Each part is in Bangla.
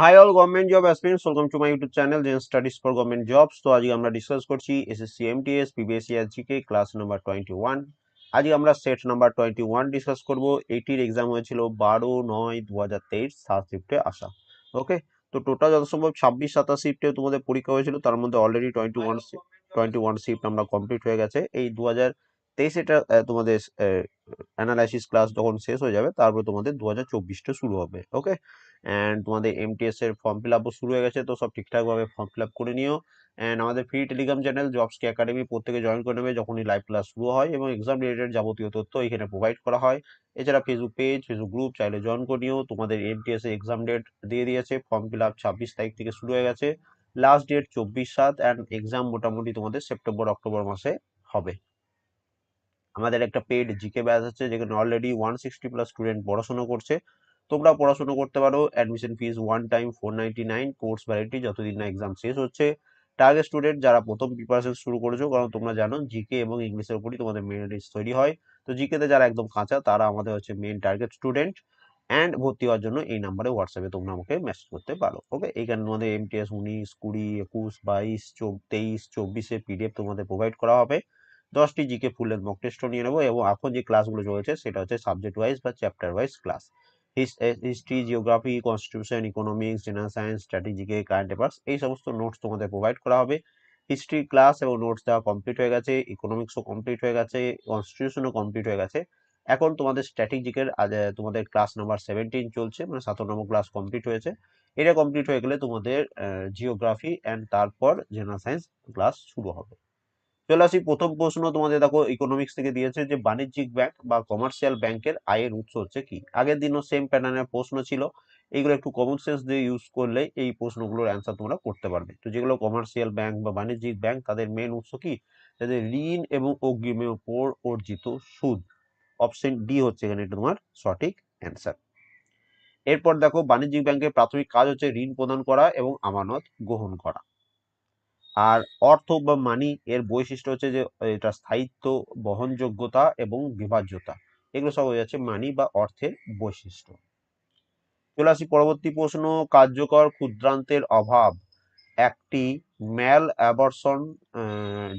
Hi all government job aspirants welcome to my YouTube channel gen studies for government jobs তো আজকে আমরা ডিসকাস করছি এসএসসি এমটিএস পিবিএসসি আর GK class number twenty one আজকে আমরা set number twenty one discuss করব। এইটির এক্সাম হয়েছিল বারো নয় দু হাজার তেইশ, সাত শিফটে আসা। ওকে তো টোটাল যত সম্ভব ছাব্বিশ, সাতাশ শিফটে তোমাদের পরীক্ষা হয়েছিল, তার মধ্যে already twenty one twenty one shift আমরা কমপ্লিট হয়ে গেছে। এই দু হাজার তেইশ এটা তোমাদের অ্যানালাইসিস ক্লাস যখন শেষ হয়ে যাবে, তারপর তোমাদের দু হাজার চব্বিশটা শুরু হবে ওকে অ্যান্ড তোমাদের এমটিএস এর ফর্ম ফিল আপও শুরু হয়ে গেছে, তো সব ঠিকঠাকভাবে ফর্ম ফিল আপ করে নিও। অ্যান্ড আমাদের ফ্রি টেলিগ্রাম চ্যানেল জবস কে একাডেমি প্রত্যেকে জয়েন করে নেবে যখনই লাইভ ক্লাস শুরু হয় এবং এক্সাম রিলেটেড যাবতীয় তথ্য এখানে প্রোভাইড করা হয়। এছাড়া ফেসবুক পেজ ফেসবুক গ্রুপ চাইলে জয়েন করে নিও। তোমাদের এমটিএস এর এক্সাম ডেট দিয়ে দিয়েছে ফর্ম ফিল আপ ছাব্বিশ তারিখ থেকে শুরু হয়ে গেছে। লাস্ট ডেট চব্বিশ সাত অ্যান্ড এক্সাম মোটামুটি তোমাদের সেপ্টেম্বর অক্টোবর মাসে হবে। আমাদের একটা পেড জিকে ব্যাচ আছে, যেখানে already one sixty plus student পড়াশোনা করছে। তোমরা পড়াশোনা করতে পারো। Admission fees one time four ninety nine course validity যতদিন না এক্সাম শেষ হচ্ছে। টার্গেট স্টুডেন্ট যারা প্রথম প্রিপারেশন শুরু করেছ, কারণ তোমরা জানো জিকে এবং ইংলিশের উপরই তোমাদের মেন রিস্ক তৈরি হয়। তো জিকেতে যারা একদম কাঁচা, তারা আমাদের হচ্ছে মেন টার্গেট স্টুডেন্ট অ্যান্ড ভর্তি হওয়ার জন্য এই নাম্বারে হোয়াটসঅ্যাপে তোমরা আমাকে মেসেজ করতে পারো ওকে এইখানে তোমাদের এমটিএস উনিশ, কুড়ি, একুশ, বাইশ তেইশ, চব্বিশে পিডিএফ তোমাদের প্রোভাইড করা হবে। দশটি জিকে ফুল লেন্থ মক টেস্টও নিয়ে নেব এবং এখন যে ক্লাসগুলো চলেছে সেটা হচ্ছে সাবজেক্ট ওয়াইজ বা chapter wise class history geography constitution economics general science static GK current affairs এই সমস্ত নোটস তোমাদের প্রোভাইড করা হবে। হিস্ট্রি ক্লাস এবং নোটস দেওয়া কমপ্লিট হয়ে গেছে ইকোনমিক্সও কমপ্লিট হয়ে গেছে কনস্টিটিউশনও কমপ্লিট হয়ে গেছে। এখন তোমাদের স্ট্র্যাটেজিকের তোমাদের ক্লাস নাম্বার সেভেন্টিন চলছে মানে সতেরো নম্বর ক্লাস কমপ্লিট হয়েছে। এটা কমপ্লিট হয়ে গেলে তোমাদের জিওগ্রাফি অ্যান্ড তারপর জেনারেল সায়েন্স ক্লাস শুরু হবে। চলে আসি, প্রথম প্রশ্ন তোমাদের দেখো ইকোনমিক্স থেকে দিয়েছে যে বাণিজ্যিক ব্যাংক বা কমার্শিয়াল ব্যাংকের আয়ের উৎস হচ্ছে কি? আগের দিনও সেম প্যাটার্নের প্রশ্ন ছিল। এইগুলো একটু কমন সেন্স দিয়ে ইউজ করলে এই প্রশ্নগুলোর অ্যান্সার তোমরা করতে পারবে। তো যেগুলো কমার্শিয়াল ব্যাংক বা বাণিজ্যিক ব্যাংক তাদের মেন উৎস কি? তাদের ঋণ এবং অগ্রিমের উপর অর্জিত সুদ। অপশন ডি হচ্ছে এখানে তোমার সঠিক অ্যান্সার এরপর দেখো, বাণিজ্যিক ব্যাংকের প্রাথমিক কাজ হচ্ছে ঋণ প্রদান করা এবং আমানত গ্রহণ করা। আর অর্থ বা মানি এর বৈশিষ্ট্য হচ্ছে যে, এটা স্থায়িত্ব, বহনযোগ্যতা এবং বিভাজ্যতা। এগুলো সব হয়ে যাচ্ছে মানি বা অর্থের বৈশিষ্ট্য। চলে আসি পরবর্তী প্রশ্ন, কার্যকর ক্ষুদ্রান্তের অভাব। একটি ম্যাল অ্যাবর্সন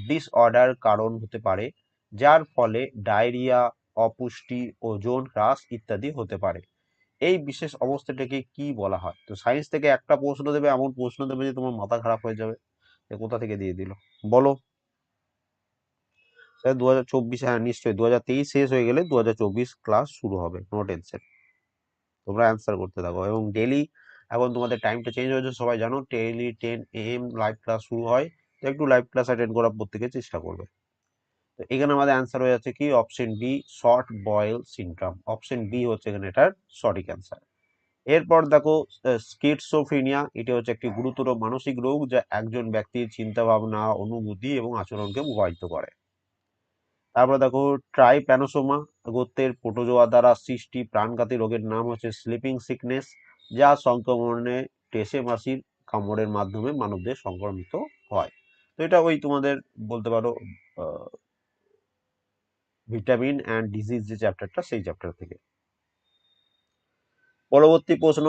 ডিসঅর্ডার কারণ হতে পারে, যার ফলে ডায়রিয়া অপুষ্টি, ওজন হ্রাস ইত্যাদি হতে পারে। এই বিশেষ অবস্থাটাকে কি বলা হয়? তো সায়েন্স থেকে একটা প্রশ্ন দেবে, এমন প্রশ্ন দেবে যে তোমার মাথা খারাপ হয়ে যাবে। কোথা থেকে দিয়ে দিল? বলো। দু হাজার চব্বিশ হ্যাঁ নিশ্চয়ই দু হাজার তেইশ শেষ হয়ে গেলে দু হাজার চব্বিশ ক্লাস শুরু হবে নো টেনশন তোমরা অ্যান্সার করতে থাকো। এবং ডেলি এখন তোমাদের টাইমটা চেঞ্জ হয়েছে, সবাই জানো daily ten M live class শুরু হয়। তো একটু লাইভ ক্লাস অ্যাটেন্ড করার প্রত্যেকে চেষ্টা করবে। তো এখানে আমাদের অ্যান্সার হয়ে যাচ্ছে কি option B short bowel syndrome option B হচ্ছে এখানে এটার সঠিক অ্যান্সার এরপর দেখো স্কিটসোফ্রিনিয়া এটি হচ্ছে একটি গুরুতর মানসিক রোগ যা একজন ব্যক্তির চিন্তা ভাবনা অনুভূতি এবং আচরণকে প্রভাবিত করে। তারপর দেখো ট্রাইপ্যানোসোমা গোত্রের প্রোটোজোয়া দ্বারা সৃষ্টি প্রাণঘাতী রোগের নাম হচ্ছে স্লিপিং সিকনেস যা সংক্রমণে টেসে মাসির কামড়ের মাধ্যমে মানবদের সংক্রমিত হয়। তো এটা ওই তোমাদের বলতে পারো ভিটামিন অ্যান্ড ডিজিজ যে চ্যাপ্টারটা সেই চ্যাপ্টার থেকে। পরবর্তী প্রশ্ন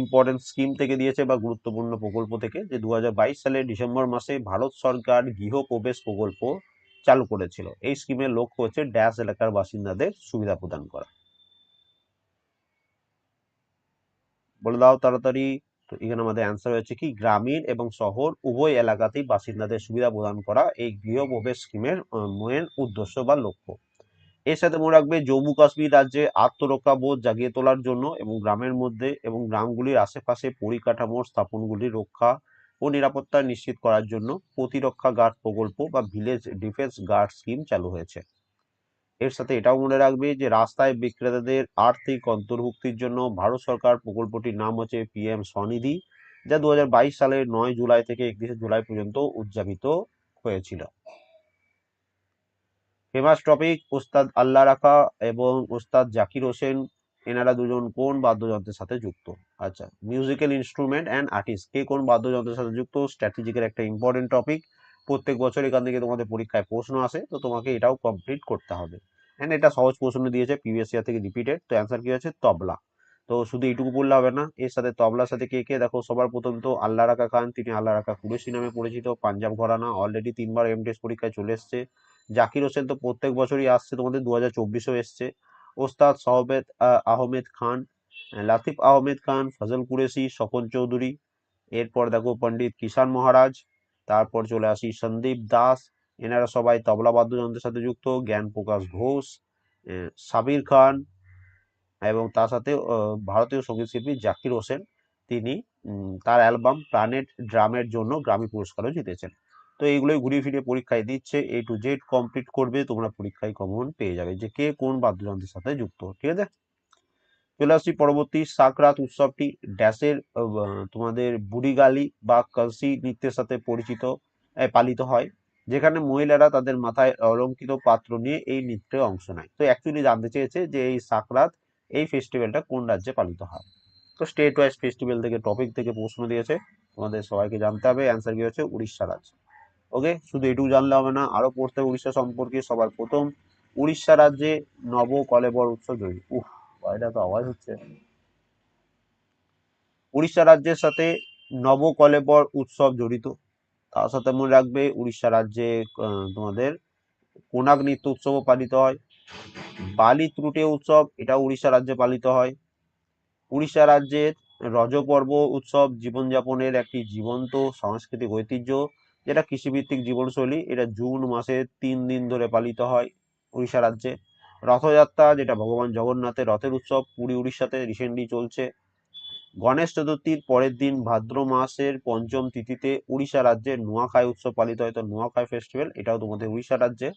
ইম্পর্টেন্ট স্কিম থেকে দিয়েছে বা গুরুত্বপূর্ণ প্রকল্প থেকে যে দু হাজার বাইশ সালের ডিসেম্বর মাসে ভারত সরকার গৃহ প্রবেশ প্রকল্প চালু করেছিল। এই স্কিমের লক্ষ্য হচ্ছে ড্যাশ এলাকার বাসিন্দাদের সুবিধা প্রদান করা। বলে দাও তাড়াতাড়ি, তো এখানে আমাদের অ্যান্সার হয়েছে কি? গ্রামীণ এবং শহর উভয় এলাকাতেই বাসিন্দাদের সুবিধা প্রদান করা এই গৃহ প্রবেশ স্কিমের মেন উদ্দেশ্য বা লক্ষ্য। এর সাথে মনে রাখবে জম্মু কাশ্মীর রাজ্যে আত্মরক্ষা বোধ জাগিয়ে তোলার জন্য এবং গ্রামের মধ্যে এবং গ্রামগুলির আশেপাশে পরিকাঠামোর স্থাপনগুলির রক্ষা ও নিরাপত্তা নিশ্চিত করার জন্য প্রতিরক্ষা গার্ড প্রকল্প বা ভিলেজ ডিফেন্স গার্ড স্কিম চালু হয়েছে। এর সাথে এটাও মনে রাখবে যে রাস্তায় বিক্রেতাদের আর্থিক অন্তর্ভুক্তির জন্য ভারত সরকার প্রকল্পটির নাম হচ্ছে পিএম স্বনিধি, যা দু হাজার বাইশ সালের নয় জুলাই থেকে একত্রিশে জুলাই পর্যন্ত উদযাপিত হয়েছিল। ফেমাস টপিক ওস্তাদ আল্লাহ রাখা এবং ওস্তাদ জাকির হোসেন এনারা দুজন কোন বাদ্যযন্ত্রের সাথে যুক্ত? আচ্ছা মিউজিক্যাল ইনস্ট্রুমেন্ট অ্যান্ড আর্টিস্ট কে কোন বাদ্যযন্ত্রের সাথে যুক্ত? স্ট্র্যাটেজিকের একটা ইম্পর্টেন্ট টপিক প্রত্যেক বছর এখান থেকে তোমাদের পরীক্ষায় প্রশ্ন আসে, তো তোমাকে এটাও কমপ্লিট করতে হবে। অ্যান্ড এটা সহজ প্রশ্ন দিয়েছে প্রিভিয়াস ইয়ার থেকে রিপিটেড তো অ্যান্সার কি হচ্ছে তবলা। তো শুধু এইটুকু বললে হবে না, এর সাথে তবলার সাথে কে কে? দেখো, সবার প্রথম তো আল্লাহ রাখা খান, তিনি আল্লাহ রাখা কুরেশি নামে পরিচিত, পাঞ্জাব ঘরানা অলরেডি তিনবার এমটেস পরীক্ষায় চলে এসছে। জাকির হোসেন তো প্রত্যেক বছরই আসছে তোমাদের দু হাজার চব্বিশেও এসছে। ওস্তাদ সহবেদ আহমেদ খান লাতিফ আহমেদ খান, ফজল কুরেশি, স্বপন চৌধুরী, এরপর দেখো পণ্ডিত কিষান মহারাজ, তারপর চলে আসি সন্দীপ দাস, এনারা সবাই তবলা বাদ্যযন্ত্রের সাথে যুক্ত, জ্ঞান প্রকাশ ঘোষ সাবির খান এবং তার সাথে ভারতীয় সংগীত শিল্পী জাকির হোসেন। তিনি তার অ্যালবাম প্ল্যানেট ড্রামের জন্য গ্রামী পুরস্কারও জিতেছেন। তো এইগুলোই ঘুরিয়ে ফিরিয়ে পরীক্ষায় দিচ্ছে। এ টু জেড কমপ্লিট করবে, তোমরা পরীক্ষায় কমন পেয়ে যাবে। যে কে কোন বাদ্যযন্ত্রের সাথে যুক্ত, ঠিক আছে? চলে আসছি পরবর্তী সাকরাত উৎসবটি। ড্যাশের তোমাদের বুড়িগালি বা কলসি নৃত্যের সাথে পরিচিত পালিত হয়। যেখানে মহিলারা তাদের মাথায় অলঙ্কিত পাত্র নিয়ে এই নৃত্যে অংশ নেয়। তো অ্যাকচুয়ালি জানতে চেয়েছে যে এই সাকরাত এই ফেস্টিভ্যালটা কোন রাজ্যে পালিত হয়? তো স্টেট ওয়াইজ ফেস্টিভ্যাল থেকে টপিক থেকে প্রশ্ন দিয়েছে। তোমাদের সবাইকে জানতে হবে। অ্যান্সার কি হচ্ছে উড়িষ্যা রাজ্য। ওকে শুধু এটুকু জানলে হবে না, আরও পড়তে উড়িষ্যা সম্পর্কে সবার প্রথম। উড়িষ্যা রাজ্যে নব কলেবর উৎসব জড়িত উহ এটা তো আওয়াজ হচ্ছে। উড়িষ্যা রাজ্যের সাথে নব কলেবর উৎসব জড়িত। তার সাথে মনে রাখবে, উড়িষ্যা রাজ্যে তোমাদের কোনাক নৃত্য উৎসবও পালিত হয়। বালি ত্রুটে উৎসব এটা উড়িষ্যা রাজ্যে পালিত হয়। উড়িষ্যা রাজ্যের রজপর্ব উৎসব জীবনযাপনের একটি জীবন্ত সাংস্কৃতিক ঐতিহ্য। যেটা কৃষিভিত্তিক জীবনশৈলী, এটা জুন মাসে তিন দিন ধরে পালিত হয় উড়িষ্যা রাজ্যে। রথযাত্রা, যেটা ভগবান জগন্নাথের রথের উৎসব, পুরী উড়িষ্যাতে রিসেন্টলি চলছে। গণেশ চতুর্থীর পরের দিন ভাদ্র মাসের পঞ্চম তিথিতে উড়িষ্যা রাজ্যে নোয়াখাই উৎসব পালিত হয়। তো নোয়াখাই ফেস্টিভ্যাল এটাও তোমাদের উড়িষ্যা রাজ্যে।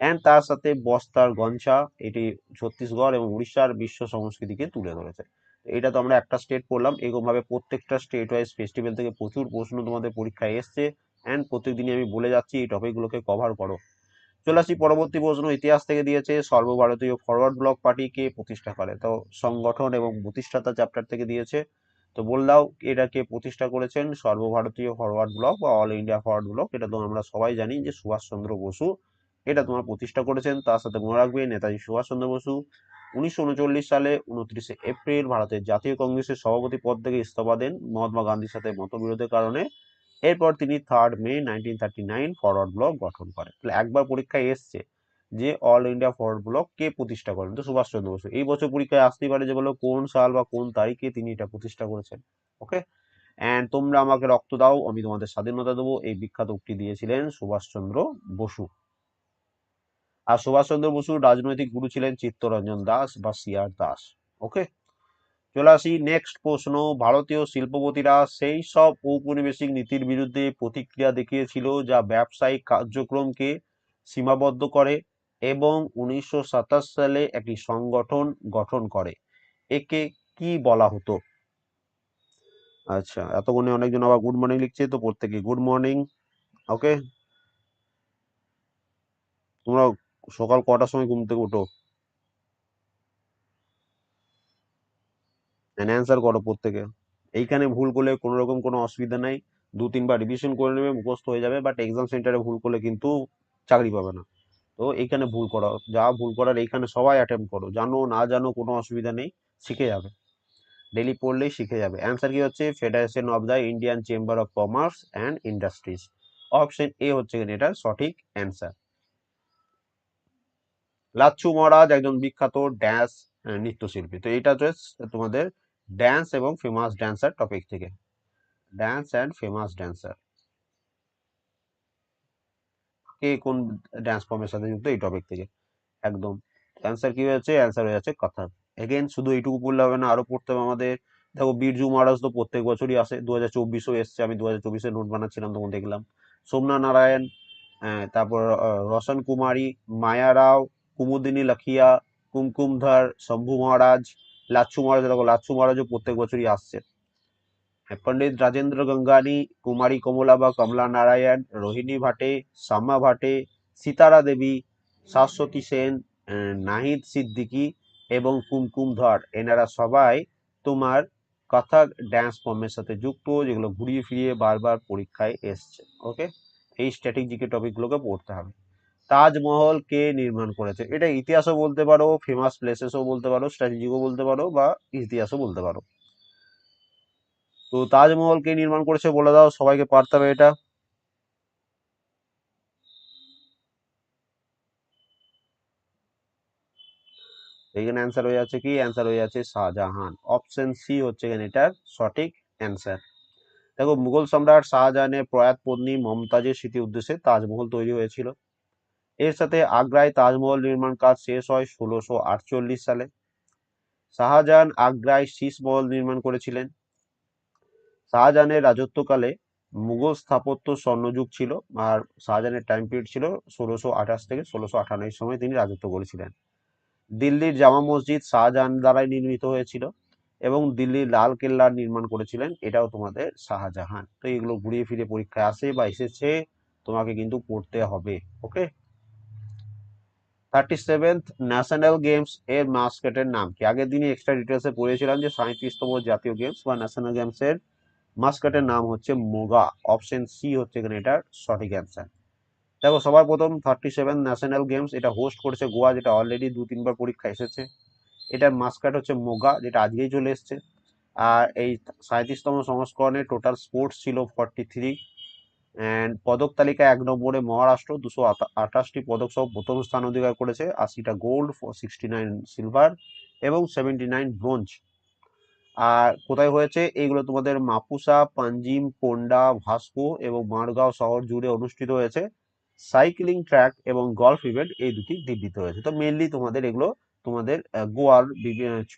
অ্যান্ড তার সাথে বস্তার গঞ্ছা এটি ছত্তিশগড় এবং উড়িষ্যার বিশ্ব সংস্কৃতিকে তুলে ধরেছে। এটা তো আমরা একটা স্টেট পড়লাম, এরকমভাবে প্রত্যেকটা স্টেট ওয়াইজ ফেস্টিভ্যাল থেকে প্রচুর প্রশ্ন তোমাদের পরীক্ষায় এসছে। অ্যান্ড প্রত্যেকদিনই আমি বলে যাচ্ছি, এই টপিকগুলোকে কভার করো। চলে আসি পরবর্তী প্রশ্ন, ইতিহাস থেকে দিয়েছে, সর্বভারতীয় ফরওয়ার্ড ব্লক পার্টি কে প্রতিষ্ঠা করে? তো সংগঠন এবং প্রতিষ্ঠাতা চ্যাপ্টার থেকে দিয়েছে। তো বললাও এটাকে প্রতিষ্ঠা করেছেন? সর্বভারতীয় ফরওয়ার্ড ব্লক বা অল ইন্ডিয়া ফরওয়ার্ড ব্লক এটা তো আমরা সবাই জানি যে সুভাষচন্দ্র বসু। এটা তোমার প্রতিষ্ঠা করেছেন, তার সাথে মনে রাখবে নেতাজি সুভাষচন্দ্র বসু। উনিশশো উনচল্লিশ সালে উনত্রিশে এপ্রিল ভারতের জাতীয় কংগ্রেসের সভাপতি পদ থেকে ইস্তফা দেন। মহাত্মা গান্ধীর সাথে মতবিরোধের কারণে এরপর তিনি third May nineteen thirty nine Forward Bloc গঠন করেন। তাহলে একবার পরীক্ষায় এসছে যে অল ইন্ডিয়া ফরওয়ার্ড ব্লক কে প্রতিষ্ঠা করেন। তো সুভাষচন্দ্র বসু, এই বছর পরীক্ষায় আসতেই পারে যে বলো কোন সাল বা কোন তারিখে তিনি এটা প্রতিষ্ঠা করেছেন। ওকে অ্যান্ড তোমরা আমাকে রক্ত দাও, আমি তোমাদের স্বাধীনতা দেবো, এই বিখ্যাত উক্তি দিয়েছিলেন সুভাষচন্দ্র বসু। আর সুভাষচন্দ্র বসুর রাজনৈতিক গুরু ছিলেন চিত্তরঞ্জন দাস বা সিআর দাস। ওকে চলে আসি নেক্সট প্রশ্ন। ভারতীয় শিল্পপতিরা সেই সব ঔপনিবেশিক নীতির বিরুদ্ধে প্রতিক্রিয়া দেখিয়েছিল যা ব্যবসায়িক কার্যক্রমকে সীমাবদ্ধ করে এবং উনিশশো সাতাশ সালে একটি সংগঠন গঠন করে। একে কি বলা হতো? আচ্ছা এতক্ষণে অনেকজন আবার গুড মর্নিং লিখছে, তো প্রত্যেকে গুড মর্নিং ওকে তোমরা সকাল কটার সময় ঘুম থেকে উঠো। অ্যান্সার করো প্রত্যেকে। এইখানে ভুল করলে কোনো রকম কোনো অসুবিধা নাই। দু, তিনবার রিভিশন করে নেবে, মুখস্থ হয়ে যাবে বাট এক্সাম সেন্টারে ভুল করলে কিন্তু চাকরি পাবে না। তো এইখানে ভুল করা। যা ভুল করার এইখানে সবাই অ্যাটেম্প করো। জানো, না জানো কোনো অসুবিধা নেই, শিখে যাবে। ডেলি পড়লেই শিখে যাবে। অ্যান্সার কি হচ্ছে? Federation of the Indian Chamber of Commerce and Industries option A হচ্ছে এটার সঠিক অ্যান্সার লাচ্ছু মহারাজ একজন বিখ্যাত ড্যান্স নৃত্যশিল্পী। তো এটা হচ্ছে তোমাদের ড্যান্স এবং ফেমাস ড্যান্সার টপিক থেকে। ড্যান্স অ্যান্ড ফেমাস ড্যান্সার কে কোন ড্যান্স ফর্মের সাথে যুক্ত, এই টপিক থেকে। একদম। অ্যান্সার কি হয়েছে? অ্যান্সার হয়ে যাচ্ছে কথা। এগেন শুধু এইটুকু পড়লে হবে না, আরও পড়তে হবে আমাদের। দেখো বীরজু মহারাজ তো প্রত্যেক বছরই আসে। দু হাজার চব্বিশও এসছে। আমি দু হাজার চব্বিশে নোট বানাচ্ছিলাম, তখন দেখলাম। সোমনাথ নারায়ণ তারপর রোশন কুমারী, মায়া রাও, কুমুদিনী লাখিয়া কুমকুমধর শম্ভু মহারাজ লাচ্ছু মহারাজ, দেখো, লাচ্ছু মহারাজও প্রত্যেক বছরই আসছে পণ্ডিত রাজেন্দ্র গঙ্গানি, কুমারী কমলা বা কমলা নারায়ণ, রোহিণী ভাটে, শ্যামা ভাটে, সীতারা দেবী, শাশ্বতী সেন নাহিদ সিদ্দিকি এবং কুমকুম ধর, এনারা সবাই তোমার কথাক ড্যান্স ফর্মের সাথে যুক্ত, যেগুলো ঘুরিয়ে ফিরিয়ে বারবার পরীক্ষায় এসছে। ওকে এই স্ট্র্যাটেজিকে টপিকগুলোকে পড়তে হবে। তাজমহল কে নির্মাণ করেছে? এটা ইতিহাসও বলতে পারো ফেমাস প্লেসেসও বলতে পারো স্ট্র্যাটেজিকও বলতে পারো বা ইতিহাসও বলতে পারো। তো তাজমহল কে নির্মাণ করেছে বলে দাও, সবাইকে পারতে হবে এটা। এখানে অ্যান্সার হয়ে যাচ্ছে কি? অ্যান্সার হয়ে যাচ্ছে শাহজাহান। অপশন সি হচ্ছে এখানে এটার সঠিক অ্যান্সার দেখো মুঘল সম্রাট শাহজাহানের প্রয়াত পত্নী মমতাজের স্মৃতি উদ্দেশ্যে তাজমহল তৈরি হয়েছিল। এর সাথে আগ্রায় তাজমহল নির্মাণ কাজ শেষ হয় ষোলোশো আটচল্লিশ সালে। শাহজাহান আগ্রায় শীষ মহল নির্মাণ করেছিলেন। শাহজাহানের রাজত্বকালে মুঘল স্থাপত্য স্বর্ণযুগ ছিল আর শাহজাহানের টাইম পিরিয়ড ছিল ষোলোশো আঠাশ থেকে ষোলোশো আটান্ন সময় তিনি রাজত্ব করেছিলেন। দিল্লির জামা মসজিদ শাহজাহান দ্বারাই নির্মিত হয়েছিল এবং দিল্লির লাল কেল্লা নির্মাণ করেছিলেন, এটাও তোমাদের শাহজাহান। তো এগুলো ঘুরিয়ে ফিরে পরীক্ষায় আসে বা এসেছে, তোমাকে কিন্তু পড়তে হবে okay thirty seventh National Games এর মাস্কেটের নাম কি? আগের দিনে এক্সট্রা ডিটেলসে পড়েছিলাম যে সাঁত্রিশতম জাতীয় গেমস বা ন্যাশনাল গেমস এর মাস্কেটের নাম হচ্ছে মোগা। অপশন সি হচ্ছে এখানে এটার সঠিক অ্যান্সার দেখো, সবার প্রথম থার্টি সেভেন ন্যাশনাল গেমস এটা হোস্ট করেছে গোয়া, যেটা অলরেডি দু, তিনবার পরীক্ষা এসেছে। এটার মাস্কাট হচ্ছে মোগা, যেটা আজকেই চলে এসছে। আর এই সাঁত্রিশতম সংস্করণে টোটাল স্পোর্টস ছিল ফর্টি থ্রি অ্যান্ড পদক তালিকায় এক নম্বরে মহারাষ্ট্র, দুশো আঠাশটি পদক সহ প্রথম স্থান অধিকার করেছে। আশিটা গোল্ড সিক্সটি নাইন সিলভার এবং সেভেন্টি নাইন ব্রোঞ্জ আর কোথায় হয়েছে? এইগুলো তোমাদের মাপুসা, পাঞ্জিম পোন্ডা ভাস্কো এবং মারগাঁও শহর জুড়ে অনুষ্ঠিত হয়েছে। সাইক্লিং ট্র্যাক এবং গলফ ইভেন্ট এই দুটি দিল্লিতে হয়েছে। তো মেনলি তোমাদের এগুলো তোমাদের গোয়ার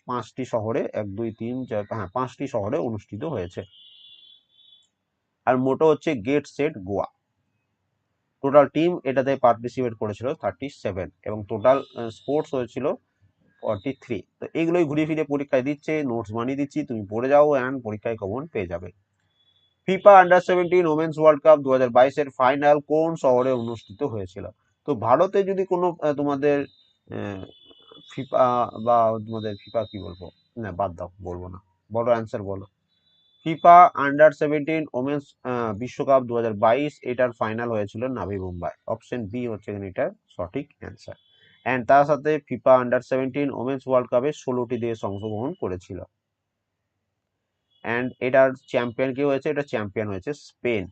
পাঁচটি শহরে, এক, দুই, তিন, চার হ্যাঁ পাঁচটি শহরে অনুষ্ঠিত হয়েছে। আর মোটো হচ্ছে get set Goa. Total team এটাতে পার্টিসিপেট করেছিল থার্টি সেভেন এবং টোটাল স্পোর্টস হয়েছিল ফর্টি থ্রি তো এইগুলোই ঘুরিয়ে ফিরে পরীক্ষায় দিচ্ছে নোটস বানিয়ে দিচ্ছি, তুমি পড়ে যাও অ্যান্ড পরীক্ষায় কমন পেয়ে যাবে। FIFA under seventeen women's World Cup দু হাজার বাইশের ফাইনাল কোন শহরে অনুষ্ঠিত হয়েছিল? তো ভারতে যদি কোনো তোমাদের ফিফা বা তোমাদের ফিফা কি বলব? না, বাদ দাও, বলব না। বড় অ্যান্সার বলো। ফিফা আন্ডার সেভেন্টিন ওমেন্স বিশ্বকাপ দু হাজার বাইশ, এটার ফাইনাল হয়েছিল নাভি মুম্বাই। অপশন বি হচ্ছে এখানে এটার সঠিক অ্যান্সার অ্যান্ড তার সাথে FIFA under seventeen women's world কাপে ষোলোটি দেশ অংশগ্রহণ করেছিল। অ্যান্ড এটার চ্যাম্পিয়ন কি হয়েছে? এটা চ্যাম্পিয়ন হয়েছে স্পেন।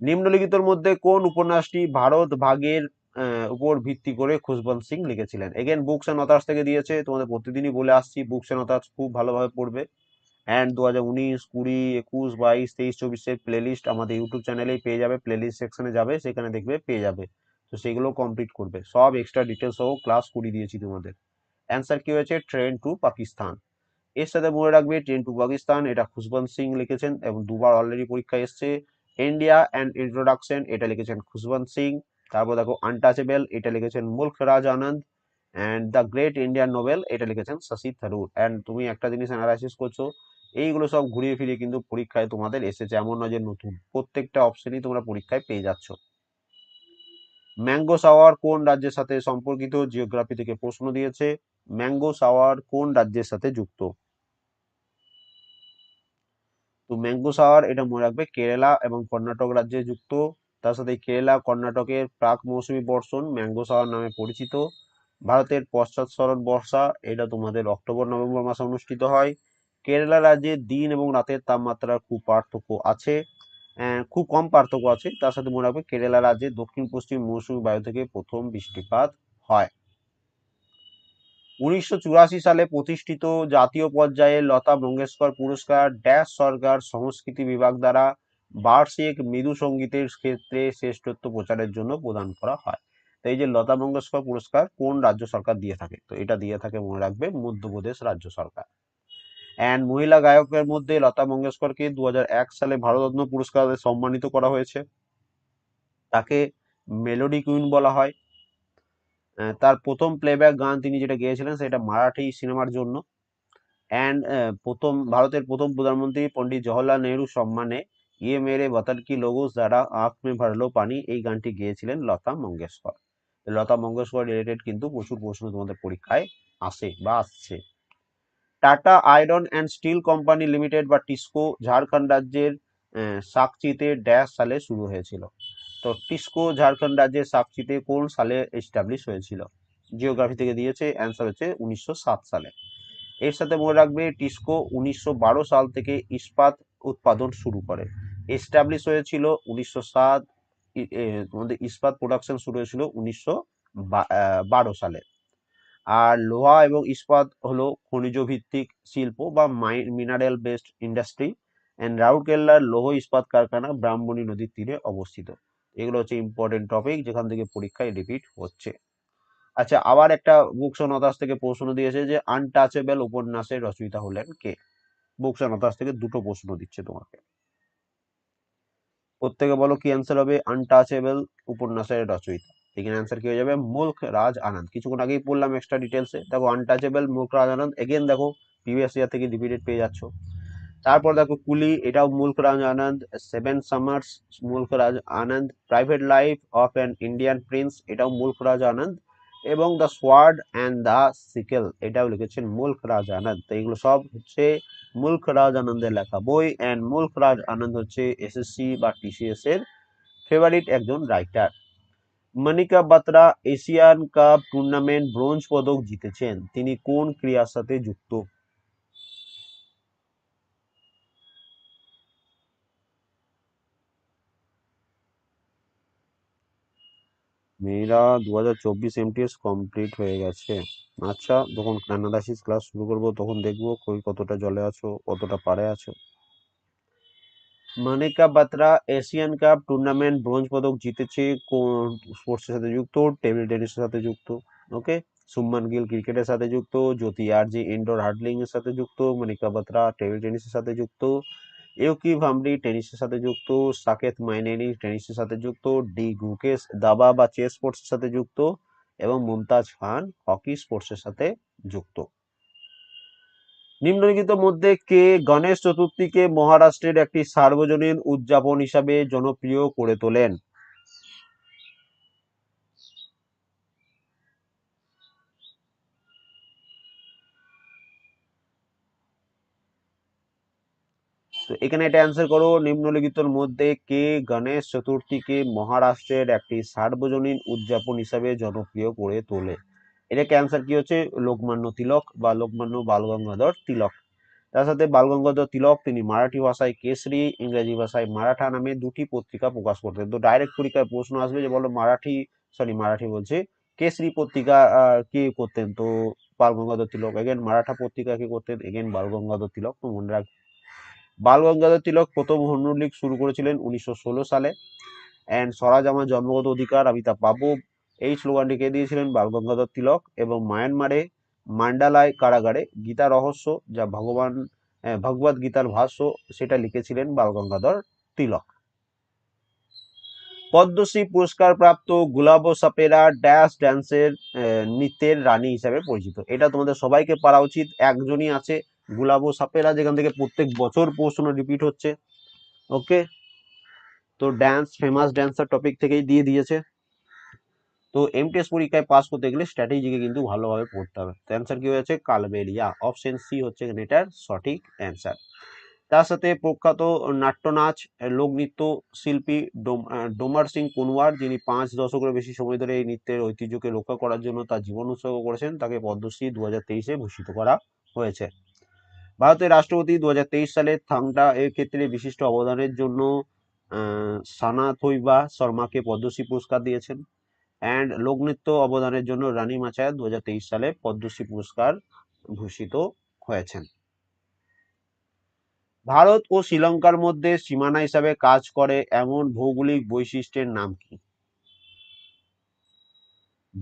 নিম্নলিখিতর মধ্যে কোন উপন্যাসটি ভারত ভাগের উপর ভিত্তি করে খুশবন্ত সিং লিখেছিলেন। এগেন বুকস অ্যান্ড অথার্স থেকে দিয়েছে, তোমাদের প্রতিদিনই বলে আসছি বুকস অ্যান্ড অথার্স খুব ভালোভাবে পড়বে। অ্যান্ড দু হাজার উনিশ, কুড়ি, একুশ, বাইশ, তেইশ, চব্বিশের প্লেলিস্ট আমাদের ইউটিউব চ্যানেলেই পেয়ে যাবে প্লেলিস্ট সেকশনে যাবে, সেখানে দেখবে পেয়ে যাবে। তো সেগুলো কমপ্লিট করবে। সব এক্সট্রা ডিটেলস সহ ক্লাস করিয়ে দিয়েছি তোমাদের। অ্যান্সার কি হয়েছে? ট্রেন টু পাকিস্তান এর সাথে মনে রাখবে ট্রেন টু পাকিস্তান এটা খুশবন্ত সিং লিখেছেন এবং দুবার অলরেডি পরীক্ষা এসছে। ইন্ডিয়া অ্যান্ড ইন্ট্রোডাকশন এটা লিখেছেন খুশবন্ত সিং। তারপর দেখো আনটাচেবল এটা লিখেছেন Mulk Raj Anand and the great Indian novel এটা লিখেছেন শশী থারুর। অ্যান্ড তুমি একটা জিনিস অ্যানালাইসিস করছ, এইগুলো সব ঘুরিয়ে ফিরিয়ে কিন্তু পরীক্ষায় তোমাদের এসেছে, এমন নয় যে নতুন। প্রত্যেকটা অপশনই তোমরা পরীক্ষায় পেয়ে যাচ্ছ। ম্যাঙ্গো সাওয়ার কোন রাজ্যের সাথে সম্পর্কিত? জিওগ্রাফি থেকে প্রশ্ন দিয়েছে ম্যাঙ্গো সাওয়ার কোন রাজ্যের সাথে যুক্ত? তো ম্যাঙ্গো সাওয়ার এটা মনে রাখবে, কেরালা এবং কর্ণাটক রাজ্যে যুক্ত। তার সাথে কেরালা, কর্ণাটকের প্রাক মৌসুমী বর্ষণ, ম্যাঙ্গো সাওয়ার নামে পরিচিত। ভারতের পশ্চাৎসরণ বর্ষা, এটা তোমাদের অক্টোবর, নভেম্বর মাসে অনুষ্ঠিত হয়। কেরালা রাজ্যে দিন এবং রাতের তাপমাত্রার খুব পার্থক্য আছে খুব কম পার্থক্য আছে। তার সাথে মনে রাখবে, কেরালা রাজ্যে দক্ষিণ, পশ্চিম মৌসুমী বায়ু থেকে প্রথম বৃষ্টিপাত হয়। উনিশশো চুরাশি সালে প্রতিষ্ঠিত জাতীয় পর্যায়ে লতা মঙ্গেশকর পুরস্কার, ড্যাশ সরকার সংস্কৃতি বিভাগ দ্বারা বার্ষিক মৃদু সঙ্গীতের ক্ষেত্রে শ্রেষ্ঠত্ব প্রচারের জন্য প্রদান করা হয়। তো এই যে লতা মঙ্গেশকর পুরস্কার কোন রাজ্য সরকার দিয়ে থাকে? তো এটা দিয়ে থাকে মনে রাখবে মধ্যপ্রদেশ রাজ্য সরকার। অ্যান্ড মহিলা গায়কের মধ্যে লতা মঙ্গেশকরকে দু হাজার এক সালে ভারতরত্ন পুরস্কার সম্মানিত করা হয়েছে। তাকে মেলোডি কুইন বলা হয়। তার প্রথম প্লেব্যাক গান তিনি যেটা গেয়েছিলেন সেটা মারাঠি সিনেমার জন্য। অ্যান্ড প্রথম, ভারতের প্রথম প্রধানমন্ত্রী পণ্ডিত জওহরলাল নেহরু সম্মানে ইয়ে মেরে বতন কি লোগোস যারা আঁখ মে ভরলো পানি এই গানটি গেয়েছিলেন লতা মঙ্গেশকর লতা মঙ্গেশকর রিলেটেড কিন্তু প্রচুর প্রশ্ন তোমাদের পরীক্ষায় আসে বা আসছে। Tata iron and steel company limited বা টিসকো ঝাড়খণ্ড রাজ্যের সাকচিতে ড্যাশ সালে শুরু হয়েছিল। তো টিস্কো ঝাড়খণ্ড রাজ্যের সাকচিতে কোন সালে এস্টাবলিশ হয়েছিল? জিওগ্রাফি থেকে দিয়েছে অ্যান্সার হচ্ছে উনিশশো সাত সালে। এর সাথে মনে রাখবে, টিস্কো উনিশশো বারো সাল থেকে ইস্পাত উৎপাদন শুরু করে। এস্টাবলিশ হয়েছিল উনিশশো সাত তোমাদের ইস্পাত প্রোডাকশন শুরু হয়েছিল উনিশশো বারো সালে। আর লোহা এবং ইস্পাত হলো খনিজ ভিত্তিক শিল্প বা মিনারেল বেসড ইন্ডাস্ট্রি অ্যান্ড রাউরকেল্লার লৌহ ইস্পাত কারখানা ব্রাহ্মণী নদীর তীরে অবস্থিত। এগুলো হচ্ছে ইম্পর্টেন্ট টপিক যেখান থেকে পরীক্ষায় রিপিট হচ্ছে। আচ্ছা আবার একটা বুকস নতাস থেকে প্রশ্ন দিয়েছে যে আনটাচেবল উপন্যাসের রচয়িতা হলেন কে? বুকস নতাস থেকে দুটো প্রশ্ন দিচ্ছে তোমাকে। প্রত্যেকে বলো কি অ্যান্সার হবে? আনটাচেবল উপন্যাসের রচয়িতা। এখানে অ্যান্সার কি হয়ে যাবে? মুল্ক রাজ আনন্দ। কিছুক্ষণ আগেই পড়লাম এক্সট্রা ডিটেলসে দেখো আনটাচেবল মুলক রাজ আনন্দ। এগেন দেখো প্রিভিয়াস ইয়ার থেকে রিপিটেড পেয়ে যাচ্ছ। তারপর দেখো, কুলি, এটাও মুলক রাজ Anand. Seven summers Mulk Raj Anand. Private life of an Indian prince এটাও মুলক রাজ আনন্দ। এবং the sword and the sickle এটাও লিখেছেন মুল্ক রাজ আনন্দ। তো এগুলো সব হচ্ছে মুল্ক রাজ আনন্দের লেখা বই। অ্যান্ড মুল্ক রাজ আনন্দ হচ্ছে এসএসসি বা টিসিএস এর ফেভারিট একজন writer Monika Batra Asian cup tournament bronze পদক জিতেছেন। তিনি কোন ক্রিয়ার সাথে যুক্ত? মেয়েরা দু হাজার চব্বিশ এমটিএস কমপ্লিট হয়ে গেছে। আচ্ছা যখন অ্যানালাইসিস ক্লাস শুরু করব, তখন দেখব কই কতটা জলে আছো, কতটা পারে আছো। Manika Batra, Asian cup tournament bronze পদক জিতেছে কোন স্পোর্টসের সাথে যুক্ত? টেবিল টেনিসের সাথে যুক্ত। ওকে সুম্মান গিল ক্রিকেটের সাথে যুক্ত, জ্যোতি আরজি ইনডোর হার্ডলিং এর সাথে যুক্ত, মানিকা বাত্রা টেবিল টেনিসের সাথে যুক্ত। ইউকি ভামরি, টেনিসের সাথে যুক্ত, সাকেত মাইনেনি, টেনিসের সাথে যুক্ত, ডি গুকেশ, দাবা বা চেস স্পোর্টসের সাথে যুক্ত এবং মুমতাজ খান, হকি স্পোর্টসের সাথে যুক্ত। নিম্নলিখিত মধ্যে কে গণেশ চতুর্থীকে মহারাষ্ট্রের একটি সার্বজনীন উদযাপন হিসাবে জনপ্রিয় করে তোলেন তো এখানে এটা অ্যান্সার করো, নিম্নলিখিতর মধ্যে কে গণেশ চতুর্থীকে মহারাষ্ট্রের একটি সার্বজনীন উদযাপন হিসাবে জনপ্রিয় করে তোলে? এটা ক্যান্সার কি হচ্ছে? লোকমান্য তিলক বা লোকমান্য বালগঙ্গাধর তিলক। তার সাথে বালগঙ্গাধর তিলক, তিনি মারাঠি ভাষায় কেশরী, ইংরেজি ভাষায় মারাঠা নামে দুটি পত্রিকা প্রকাশ করতেন। তো ডাইরেক্ট পরীক্ষায় প্রশ্ন আসবে যে বলো মারাঠি সরি মারাঠি বলছে কেশরী পত্রিকা কে করতেন? তো বালগঙ্গাধর তিলক এগেন মারাঠা পত্রিকা কে করতেন? এগেন বালগঙ্গাধর তিলক। তো মনে রাখ বালগঙ্গাধর তিলক প্রথম হন্যলীগ শুরু করেছিলেন উনিশশো ষোলো সালে। অ্যান্ড স্বরাজ আমার জন্মগত অধিকার, আমি তা পাবো। এই স্লোগানটিকে দিয়েছিলেন? বালগঙ্গাধর তিলক এবং মায়ানমারে মান্ডালায় কারাগারে গীতা রহস্য যা ভগবান ভগবত গীতার ভাষ্য, সেটা লিখেছিলেন বালগঙ্গাধর তিলক। পদ্মশ্রী পুরস্কার প্রাপ্ত গুলাবো সাপেরা ড্যাশ ড্যান্সের নৃত্যের রানী হিসাবে পরিচিত। এটা তোমাদের সবাইকে পারা উচিত। একজনই আছে গুলাবো সাপেরা, যেখান থেকে প্রত্যেক বছর প্রশ্ন রিপিট হচ্ছে। ওকে তো ড্যান্স ফেমাস ড্যান্সার টপিক থেকেই দিয়ে দিয়েছে। তো এম এমটিএস পরীক্ষায় পাস করতে গেলে স্ট্র্যাটেজিকে কিন্তু ভালোভাবে পড়তে হবে। তো অ্যান্সার কি হয়েছে? কালবেলিয়া অপশন সি হচ্ছে এটার সঠিক অ্যান্সার তার সাথে প্রখ্যাত নাট্যনাচ, লোকনৃত্য শিল্পী ডোমার সিং কুনওয়ার, যিনি পাঁচ দশকের বেশি সময় ধরে এই নৃত্যের ঐতিহ্যকে রক্ষা করার জন্য তার জীবন উৎসর্গ করেছেন, তাকে পদ্মশ্রী দু হাজার তেইশে ভূষিত করা হয়েছে। ভারতের রাষ্ট্রপতি দু হাজার তেইশ সালে থাংটা এর ক্ষেত্রে বিশিষ্ট অবদানের জন্য সানা থৈবা শর্মাকে পদ্মশ্রী পুরস্কার দিয়েছেন। অ্যান্ড লোকনৃত্য অবদানের জন্য রানী মাচায় দু সালে পদ্মশ্রী পুরস্কার ভূষিত হয়েছেন। ভারত ও শ্রীলঙ্কার মধ্যে সীমানা হিসাবে কাজ করে এমন ভৌগোলিক বৈশিষ্ট্যের নাম কি?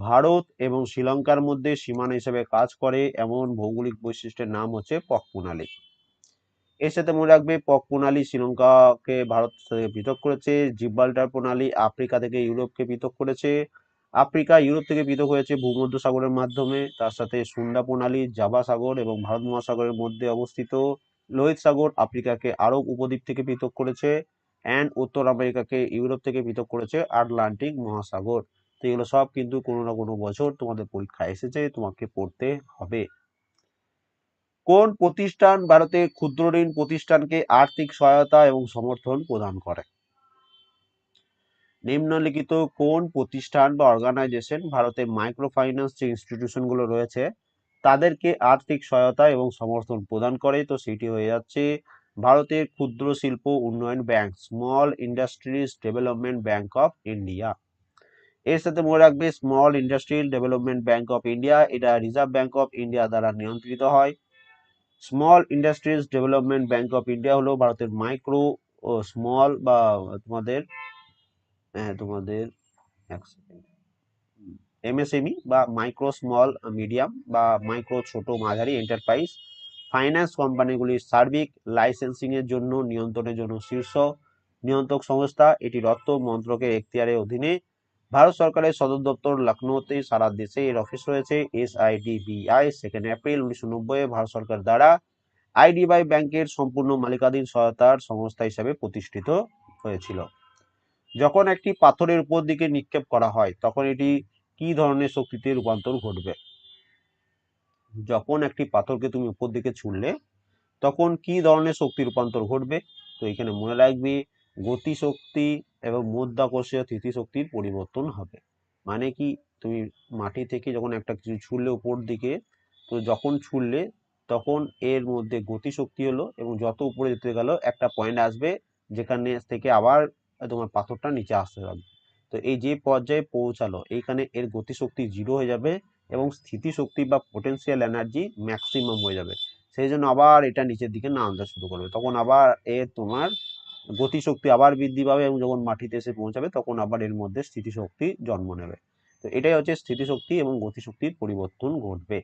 ভারত এবং শ্রীলঙ্কার মধ্যে সীমানা হিসেবে কাজ করে এমন ভৌগোলিক বৈশিষ্ট্যের নাম হচ্ছে পক প্রণালী। এর সাথে মনে রাখবে, পক প্রণালী শ্রীলঙ্কাকে ভারত থেকে পৃথক করেছে জিব্বাল্টার প্রণালী আফ্রিকা থেকে ইউরোপকে পৃথক করেছে। আফ্রিকা ইউরোপ থেকে পৃথক হয়েছে ভূমধ্য সাগরের মাধ্যমে, তার সাথে সুন্দা প্রণালী, জাভা সাগর এবং ভারত মহাসাগরের মধ্যে অবস্থিত। লোহিত সাগর আফ্রিকাকে আরব উপদ্বীপ থেকে পৃথক করেছে অ্যান্ড উত্তর আমেরিকাকে ইউরোপ থেকে পৃথক করেছে আটলান্টিক মহাসাগর। তো এগুলো সব কিন্তু কোনো না কোনো বছর তোমাদের পরীক্ষা এসেছে, তোমাকে পড়তে হবে। কোন প্রতিষ্ঠান ভারতে ক্ষুদ্র ঋণ প্রতিষ্ঠানকে আর্থিক সহায়তা এবং সমর্থন প্রদান করে? নিম্নলিখিত কোন প্রতিষ্ঠান বা অর্গানাইজেশন ভারতে মাইক্রো ফাইন্যান্স যে ইনস্টিটিউশনগুলো রয়েছে, তাদেরকে আর্থিক সহায়তা এবং সমর্থন প্রদান করে? তো সেটি হয়ে যাচ্ছে ভারতের ক্ষুদ্র শিল্প উন্নয়ন bank small industries development bank of India এর সাথে মনে রাখবে small industrial development bank of India এটা রিজার্ভ ব্যাংক অফ ইন্ডিয়া দ্বারা নিয়ন্ত্রিত হয়। Small industries development bank of India হলো ভারতের মাইক্রো ও স্মল বা তোমাদের হ্যাঁ তোমাদের এমএসএমই বা মাইক্রো স্মল মিডিয়াম বা মাইক্রো ছোট, মাঝারি এন্টারপ্রাইজ ফাইন্যান্স কোম্পানিগুলির সার্বিক লাইসেন্সিং এর জন্য, নিয়ন্ত্রণের জন্য শীর্ষ নিয়ন্ত্রক সংস্থা। এটি অর্থ মন্ত্রকের এখতিয়ারের অধীনে ভারত সরকারের সদর দপ্তর লখনৌতে সারা দেশে এর অফিস রয়েছে। এস আইডিবিআই সেকেন্ড এপ্রিল উনিশশো নব্বই ভারত সরকার দ্বারা আইডিবিআই ব্যাংকের সম্পূর্ণ মালিকাধীন সহায়তার সংস্থা হিসাবে প্রতিষ্ঠিত হয়েছিল। যখন একটি পাথরের উপর দিকে নিক্ষেপ করা হয়, তখন এটি কি ধরনের শক্তিতে রূপান্তর ঘটবে? যখন একটি পাথরকে তুমি উপর দিকে ছুড়লে, তখন কি ধরনের শক্তি রূপান্তর ঘটবে? তো এখানে মনে রাখবে গতি শক্তি এবং মধ্যাকর্ষীয় স্থিতিশক্তির পরিবর্তন হবে। মানে কি? তুমি মাটি থেকে যখন একটা কিছু ছুড়লে উপর দিকে, তো যখন ছুড়লে তখন এর মধ্যে গতিশক্তি হলো এবং যত উপরে যেতে গেল একটা পয়েন্ট আসবে যেখানে থেকে আবার তোমার পাথরটা নিচে আসতে থাকবে তো এই যে পর্যায়ে পৌঁছালো, এইখানে এর গতিশক্তি জিরো হয়ে যাবে এবং স্থিতিশক্তি বা পোটেন্সিয়াল এনার্জি ম্যাক্সিমাম হয়ে যাবে। সেই জন্য আবার এটা নিচের দিকে নামতে শুরু করবে। তখন আবার এর তোমার গতিশক্তি আবার বৃদ্ধি পাবে এবং যখন মাটিতে এসে পৌঁছাবে, তখন আবার এর মধ্যে স্থিতিশক্তি জন্ম নেবে। তো এটাই হচ্ছে স্থিতিশক্তি এবং গতিশক্তির পরিবর্তন ঘটবে।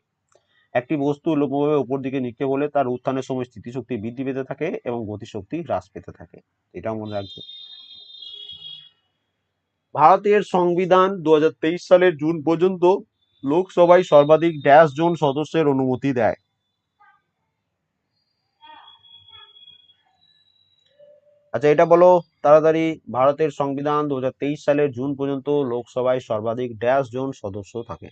একটি বস্তু লোকভাবে উপর দিকে নিক্ষেপ হলে তার উত্থানের সময় স্থিতিশক্তি বৃদ্ধি পেতে থাকে এবং গতিশক্তি হ্রাস পেতে থাকে। এটাও মনে রাখবে। ভারতের সংবিধান দু হাজার তেইশ সালের জুন পর্যন্ত লোকসভায় সর্বাধিক ড্যাশ জন সদস্যের অনুমতি দেয়। আচ্ছা এটা বলো তাড়াতাড়ি, ভারতের সংবিধান দুহাজার তেইশ সালের জুন পর্যন্ত লোকসভায় সর্বাধিক ড্যাশ জন সদস্য থাকে।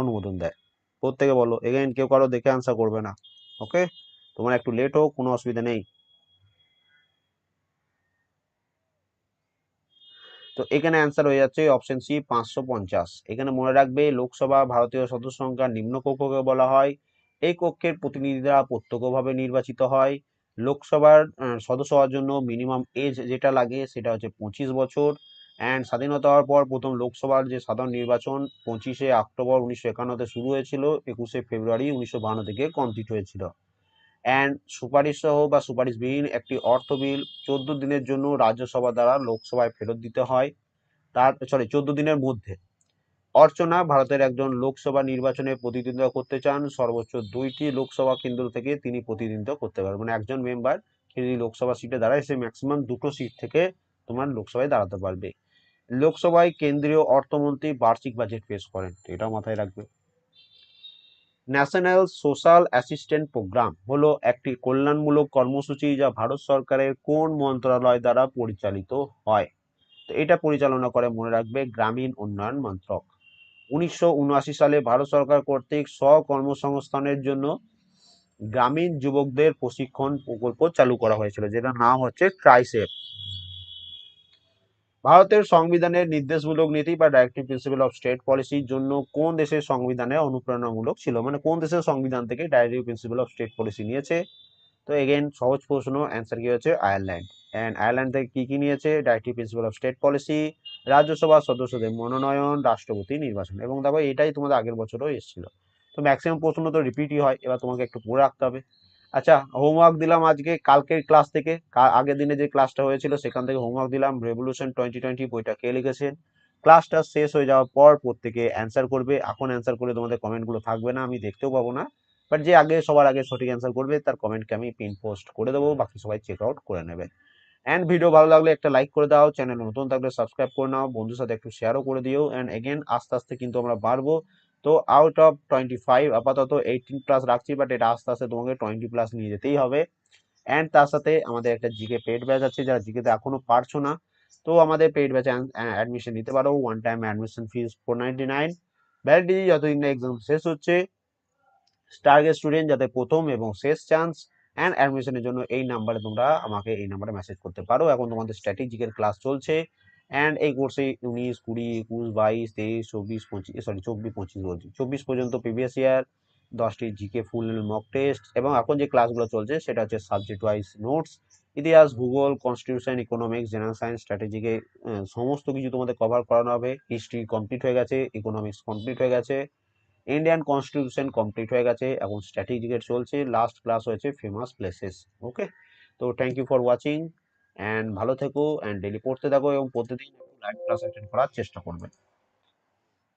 অনুমোদন দেয়। প্রত্যেকে বলো এগেন কেউ কারও দেখে আনসার করবে না ওকে তোমার একটু লেট হোক, কোনো অসুবিধা নেই। তো এখানে অ্যান্সার হয়ে যাচ্ছে অপশন সি পাঁচশো পঞ্চাশ। এখানে মনে রাখবে, লোকসভা ভারতীয় সদস্য সংখ্যা নিম্ন কক্ষকে বলা হয়। এই কক্ষের প্রতিনিধিরা প্রত্যক্ষভাবে নির্বাচিত হয়। লোকসভার সদস্য হওয়ার জন্য মিনিমাম এজ যেটা লাগে সেটা হচ্ছে পঁচিশ বছর। অ্যান্ড স্বাধীনতা হওয়ার পর প্রথম লোকসভার যে সাধারণ নির্বাচন পঁচিশে অক্টোবর উনিশশো একান্নতে শুরু হয়েছিল, একুশে ফেব্রুয়ারি উনিশশো বাহান্ন থেকে কমপ্লিট হয়েছিল। অ্যান্ড সুপারিশ সহ বা সুপারিশবিহীন একটি অর্থ বিল চোদ্দ দিনের জন্য রাজ্যসভা দ্বারা লোকসভায় ফেরত দিতে হয়। তার সরি চোদ্দ দিনের মধ্যে। অর্চনা ভারতের একজন লোকসভা নির্বাচনে প্রতিদ্বন্দ্বিতা করতে চান, সর্বোচ্চ দুইটি লোকসভা কেন্দ্র থেকে তিনি প্রতিদ্বন্দ্বিতা করতে পারবেন। মানে একজন মেম্বার যদি লোকসভা সিটে দাঁড়ায়, সে ম্যাক্সিমাম দুটো সিট থেকে তোমার লোকসভায় দাঁড়াতে পারবে। লোকসভায় কেন্দ্রীয় অর্থমন্ত্রী বার্ষিক বাজেট পেশ করেন এটাও মাথায় রাখবে। ন্যাশনাল সোশ্যাল অ্যাসিস্ট্যান্ট প্রোগ্রাম হলো একটি কল্যাণমূলক কর্মসূচি যা ভারত সরকারের কোন মন্ত্রণালয় দ্বারা পরিচালিত হয়। তো এটা পরিচালনা করে মনে রাখবে গ্রামীণ উন্নয়ন মন্ত্রক। উনিশশো সালে ভারত সরকার কর্তৃক স্বকর্মসংস্থানের জন্য গ্রামীণ যুবকদের প্রশিক্ষণ প্রকল্প চালু করা হয়েছিল, যেটার নাম হচ্ছে ট্রাইসেপ ভারতের সংবিধানের নির্দেশমূলক নীতি বা ডাইরেক্টিভ প্রিন্সিপাল অফ স্টেট পলিসির জন্য কোন দেশের সংবিধানে অনুপ্রেরণামূলক ছিল? মানে কোন দেশের সংবিধান থেকে directive principle of state policy নিয়েছে? তো এগেন সহজ প্রশ্ন অ্যান্সার কি হচ্ছে? আয়ারল্যান্ড অ্যান্ড আয়ারল্যান্ড থেকে কি কি নিয়েছে? Directive principle of state policy রাজ্যসভার সদস্যদের মনোনয়ন, রাষ্ট্রপতি নির্বাচন এবং দেখো এটাই তোমাদের আগের বছরও এসেছিল। তো ম্যাক্সিমাম প্রশ্ন তো রিপিটই হয়, এবার তোমাকে একটু পড়ে রাখতে হবে। আচ্ছা হোমওয়ার্ক দিলাম আজকে, কালকের ক্লাস থেকে আগের দিনে যে ক্লাসটা হয়েছিল সেখান থেকে হোমওয়ার্ক দিলাম রেভলিউশন টোয়েন্টি টোয়েন্টি বইটা কে লিখেছেন? ক্লাসটা শেষ হয়ে যাওয়ার পর প্রত্যেকে অ্যান্সার করবে, এখন অ্যান্সার করে তোমাদের কমেন্টগুলো থাকবে না, আমি দেখতেও পাবো না। বাট যে আগে, সবার আগে সঠিক অ্যান্সার করবে, তার কমেন্টকে আমি পিন পোস্ট করে দেবো, বাকি সবাই চেক আউট করে নেবে। অ্যান্ড ভিডিও ভালো লাগলে একটা লাইক করে দাও চ্যানেল নতুন থাকলে সাবস্ক্রাইব করে নাও, বন্ধুর সাথে একটু শেয়ারও করে দিও। অ্যান্ড এগেন আস্তে আস্তে কিন্তু আমরা বাড়বো। তো আউট অফ টোয়েন্টি ফাইভ আপাতত এইটিন প্লাস রাখছি বাট এটা আস্তে আস্তে তোমাকে টোয়েন্টি প্লাস নিয়ে যেতেই হবে। অ্যান্ড তার সাথে আমাদের একটা জিকে পেড ব্যাচ আছে, যারা জিকেতে এখনও পারছ না। তো আমাদের পেড ব্যাচে অ্যাডমিশন নিতে পারো। One time admission fees four ninety nine validity যতদিন না এক্সাম শেষ হচ্ছে টার্গেট স্টুডেন্ট যাতে প্রথম এবং শেষ চান্স অ্যান্ড অ্যাডমিশনের জন্য এই নাম্বারে তোমরা আমাকে এই নাম্বারে মেসেজ করতে পারো। এখন তোমাদের স্ট্র্যাটেজিকের ক্লাস চলছে। অ্যান্ড এই কোর্সে উনিশ, কুড়ি, একুশ, বাইশ, তেইশ, চব্বিশ, পঁচিশ সরি চব্বিশ, পঁচিশ বলছি। চব্বিশ পর্যন্ত প্রিভিয়াস ইয়ার দশটি জিকে ফুল মক টেস্ট এবং এখন যে ক্লাসগুলো চলছে, সেটা হচ্ছে সাবজেক্ট ওয়াইজ নোটস ইতিহাস, ভূগোল constitution economics general science static GK সমস্ত কিছু তোমাদের কভার করানো হবে। হিস্ট্রি কমপ্লিট হয়ে গেছে ইকোনমিক্স কমপ্লিট হয়ে গেছে। ইন্ডিয়ান কনস্টিটিউশন কমপ্লিট হয়ে গেছে, এখন স্ট্র্যাটেজিকের চলছে লাস্ট ক্লাস হয়েছে ফেমাস প্লেসেস ওকে তো thank you for watching and ভালো থেকো অ্যান্ড ডেলি পড়তে থাকো এবং প্রতিদিন লাইভ ক্লাস অ্যাটেন্ড করার চেষ্টা করবে।